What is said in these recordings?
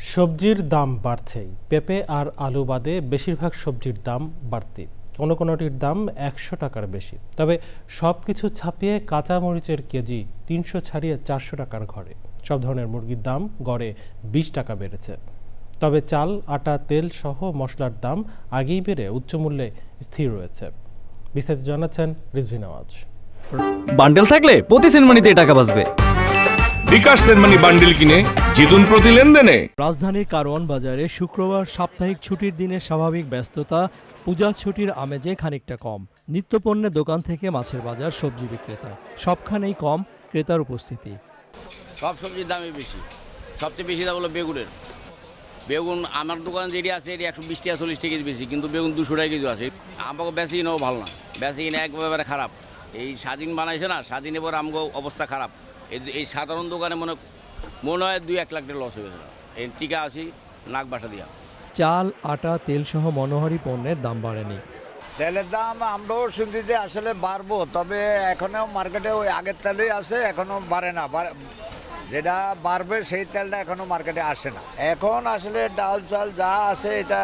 সবজির দাম বাড়ছেই পেঁপে আর আলু বাদে বেশিরভাগ সবজির দাম বাড়তি। কোনো কোনোটির দাম একশো টাকার বেশি। তবে সব কিছু ছাপিয়ে কাঁচামরিচের কেজি তিনশো ছাড়িয়ে চারশো টাকার ঘরে। সব ধরনের মুরগির দাম গড়ে বিশ টাকা বেড়েছে। তবে চাল, আটা, তেল সহ মশলার দাম আগেই বেড়ে উচ্চমূল্যে স্থির রয়েছে। বিস্তারিত জানাচ্ছেন রিজভি নওয়াজ। বান্ডেল থাকলে প্রতি সেনমানিতে টাকা বাঁচবে। বিকাশ সেনমানি বান্ডিল কিনে জিতুন প্রতি লেনদেনে। রাজধানীর কারওয়ান বাজারে শুক্রবার সাপ্তাহিক ছুটির দিনে স্বাভাবিক ব্যস্ততা পূজার ছুটির আমেজে খানিকটা কম। নিত্যপণ্যের দোকান থেকে মাছের বাজার সবজি বিক্রেতা। সবখানেই কম ক্রেতার উপস্থিতি। সব সবজির দামই বেশি। সবচেয়ে বেশি দাম হলো বেগুনের। বেগুন আমার দোকান যেটি আছে এটি একশো বিশ টাকা চল্লিশ টাকা কেজি বেশি কিন্তু বেগুন দুশো টাকা কেজি আছে। আমাকে বেশি কিনেও ভালো না। বেশি কিনে একবারে খারাপ। এই স্বাধীন বানাইছে না স্বাধীন এবার আমাকে অবস্থা খারাপ। এই এই সাধারণ দোকানে মনে মনে হয় দুই এক লাখ টাকা লস হয়ে গেছে। এই টিকা আসি নাক বাসা দিয়া। চাল আটা তেল সহ মনোহারি পণ্যের দাম বাড়েনি। তেলের দাম আমরাও শুনছি যে আসলে বাড়বো তবে এখনও মার্কেটে ওই আগের তেলই আছে এখনও বাড়ে না। বাড়ে- যেটা বাড়বে সেই তেলটা এখনও মার্কেটে আসে না। এখন আসলে ডাল চাল যা আছে এটা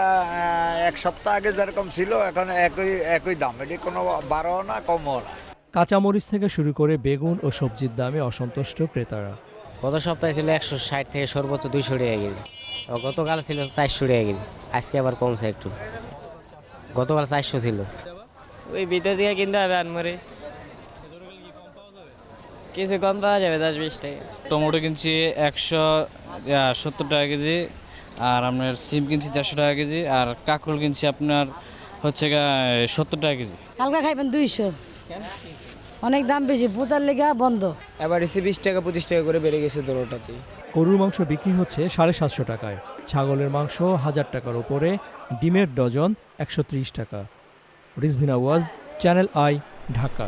এক সপ্তাহ আগে যেরকম ছিল এখন একই একই দাম। এটি কোনো বাড়াও না কমও না। কাঁচামরিচ থেকে শুরু করে বেগুন ও সবজির দামে অসন্তুষ্ট ক্রেতারা। গত সপ্তাহে ছিল একশো ষাট থেকে সর্বোচ্চ দুইশো টাকা কেজি। ও গতকাল ছিল চারশো টাকা কেজি। আজকে আবার কমছে একটু। গতকাল চারশো ছিল। ওই ভিতর থেকে কিনতে হবে আনমরিচ। কিছু কম পাওয়া যাবে দশ বিশ টাকা। টমেটো কিনছি একশো সত্তর টাকা কেজি। আর আপনার সিম কিনছি দেড়শো টাকা কেজি। আর কাকুল কিনছি আপনার হচ্ছে সত্তর টাকা কেজি। হালকা খাইবেন দুইশো। অনেক দাম বেশি পূজার লেগে বন্ধ। এবার এসে বিশ টাকা পঁচিশ টাকা করে বেড়ে গেছে দোনোটাতেই গরুর মাংস বিক্রি হচ্ছে সাড়ে সাতশো টাকায়। ছাগলের মাংস হাজার টাকার ওপরে ডিমের ডজন একশো ত্রিশ টাকা। রিজভিনা ওয়াজ চ্যানেল আই ঢাকা।